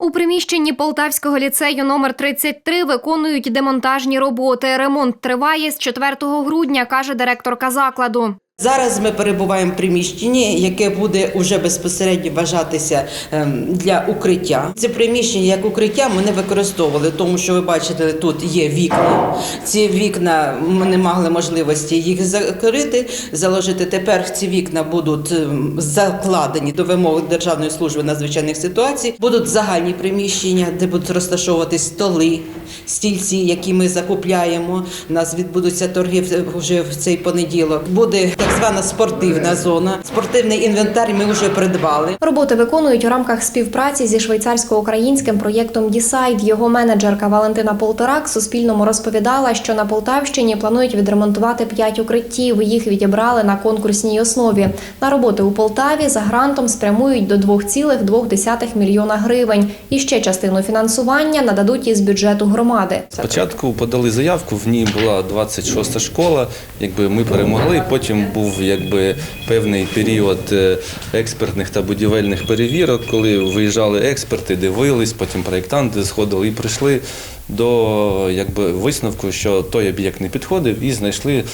У приміщенні Полтавського ліцею номер 33 виконують демонтажні роботи. Ремонт триває з 4 грудня, каже директорка закладу. Зараз ми перебуваємо в приміщенні, яке буде уже безпосередньо вважатися ем, для укриття. Це приміщення як укриття ми не використовували, тому що ви бачите, тут є вікна. Ці вікна ми не мали можливості їх закрити, заложити. Тепер ці вікна будуть ем, закладені до вимог Державної служби надзвичайних ситуацій. Будуть загальні приміщення, де будуть розташовуватись столи, стільці, які ми закупляємо. У нас відбудуться торги вже в цей понеділок. Буде так звана спортивна зона. Спортивний інвентар ми вже придбали. Роботи виконують у рамках співпраці зі швейцарсько-українським проєктом Дісайд. Його менеджерка Валентина Полторак Суспільному розповідала, що на Полтавщині планують відремонтувати п'ять укриттів. Їх відібрали на конкурсній основі. На роботи у Полтаві за грантом спрямують до 2,2 мільйона гривень. І ще частину фінансування нададуть із бюджету громади. Спочатку подали заявку, в ній була 26-та школа. Якби ми перемогли. Потім був якби певний період е, експертних та будівельних перевірок, коли виїжджали експерти, дивились, потім проєктанти сходили і прийшли до якби висновку, що той об'єкт не підходив, і знайшли.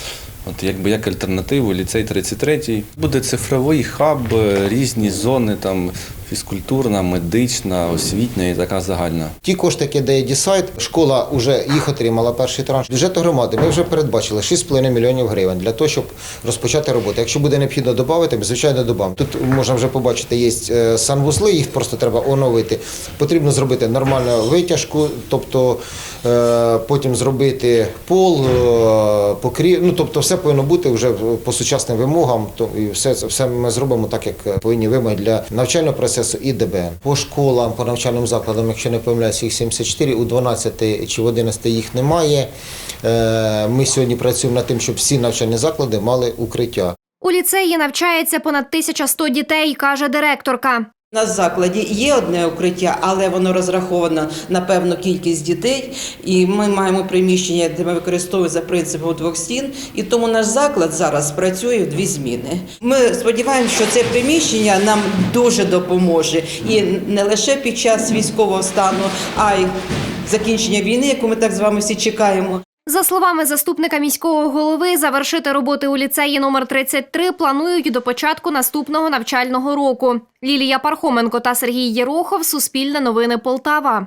От якби як альтернативу ліцей 33 буде цифровий хаб, е, різні зони, там фізкультурна, медична, освітня і така загальна. Ті кошти, які дає Дісайт, школа вже їх отримала перший транш. Бюджету громади ми вже передбачили 6,5 мільйонів гривень для того, щоб розпочати роботу. Якщо буде необхідно додати, ми звичайно додамо. Тут можна вже побачити, є е, санвузли, їх просто треба оновити. Потрібно зробити нормальну витяжку, тобто е, потім зробити пол, е, покрів. Ну тобто, все повинно бути вже по сучасним вимогам. То і все все ми зробимо так, як повинні вимоги для навчального процесу і ДБН. По школам, по навчальним закладам, якщо не помиляюся, їх 74, у 12 чи в 11 їх немає. Е, Ми сьогодні працюємо над тим, щоб всі навчальні заклади мали укриття. У ліцеї навчається понад 1100 дітей, каже директорка. У нас в закладі є одне укриття, але воно розраховано на певну кількість дітей. І ми маємо приміщення, де ми використовуємо за принципом двох стін. І тому наш заклад зараз працює в дві зміни. Ми сподіваємося, що це приміщення нам дуже допоможе і не лише під час військового стану, а й закінчення війни, яку ми так з вами всі чекаємо. За словами заступника міського голови, завершити роботи у ліцеї номер 33 планують до початку наступного навчального року. Лілія Пархоменко та Сергій Єрохов. Суспільне новини Полтава.